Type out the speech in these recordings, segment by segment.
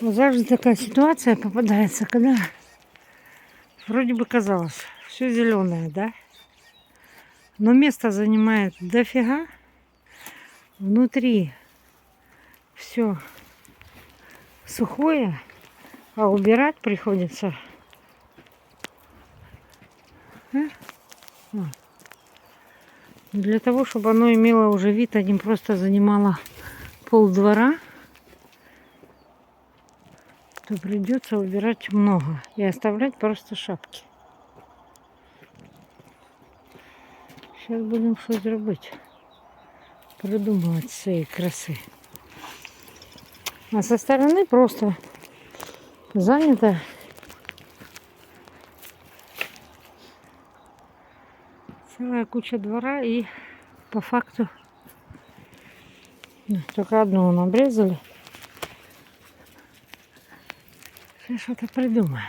Вот Завжди такая ситуация попадается, когда вроде бы казалось, все зеленое, да? Но место занимает дофига. Внутри все сухое, а убирать приходится. А? А. Для того, чтобы оно имело уже вид, а не просто занимало пол двора, то придется убирать много и оставлять просто шапки. Сейчас будем щось робити. Придумувати з цієї краси. А со стороны просто занято. Целая куча двора и по факту ну, только одну он обрезали. Сейчас что-то придумаю.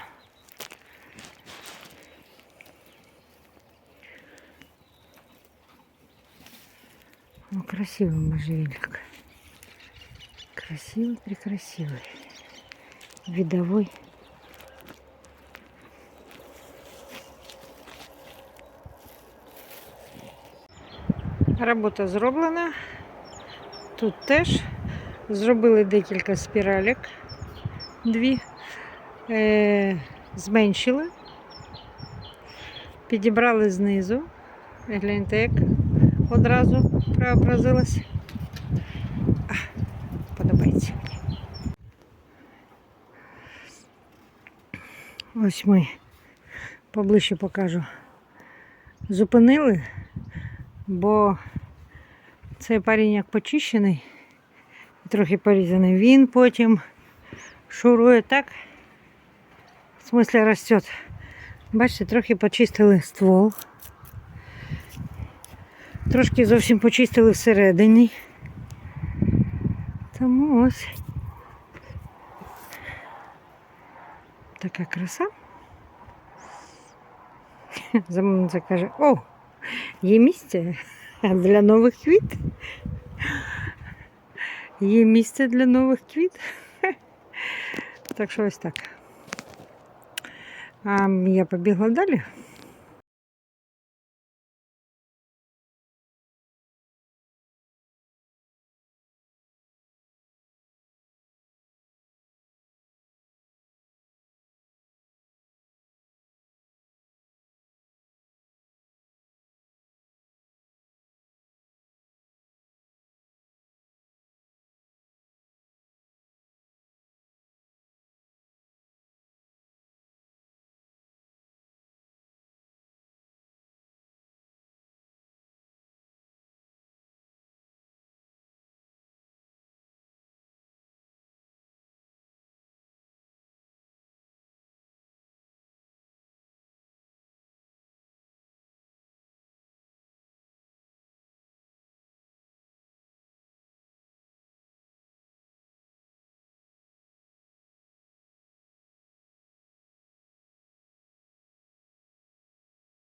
Ну, красивый можжевельник. Красивый, прекрасивый. Видовой. Робота зроблена. Тут теж зробили декілька спіралек. Дві. Е, зменшили. Підібрали знизу. Гляньте, як одразу преобразилась. Подобається мені. Ось ми поближче покажу. Зупинили, бо цей парень як почищений, трохи порізаний. Він потім шурує так. В смысле растет. Бачите, трохи почистили ствол. Трошки зовсім почистили всередині. Тому ось така краса. Замовниця каже, о, є місце для нових квіт. Є місце для нових квіт. Так що ось так. А я побігла далі.